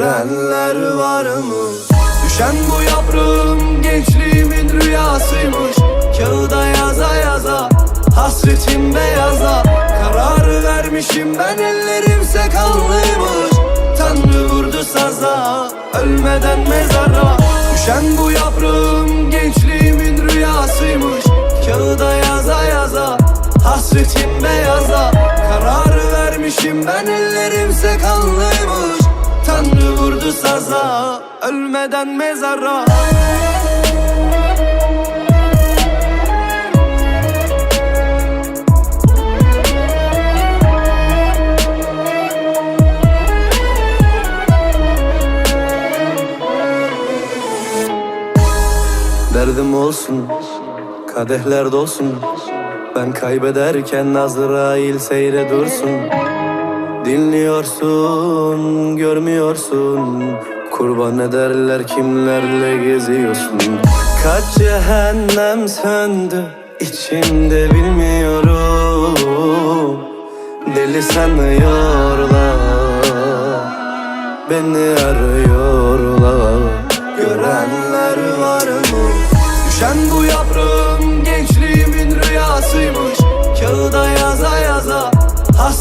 Görenler var mı? Düşen bu yaprağım gençliğimin rüyasıymış. Kağıda yaza yaza Hasretim beyaza. Kararı vermişim ben ellerim sakalıymış Tanrı vurdu saza Ölmeden mezara. Düşen bu yaprağım gençliğimin rüyasıymış. Kağıda yaza yaza Hasretim beyaza. Kararı vermişim ben ellerim sakalıymış Tanrı vurdu saza Ölmeden mezara. Derdim olsun, kadehler dolsun. Ben kaybederken Azrail seyre dursun Dinliyorsun, görmüyorsun. Kurban ederler kimlerle geziyorsun. Kaç cehennem söndü içimde bilmiyorum. Deli sanıyorlar Beni arıyorlar. Görenler var mı? Düşen bu yaprağım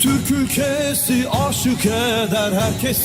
Türk ülkesi aşık eder herkesi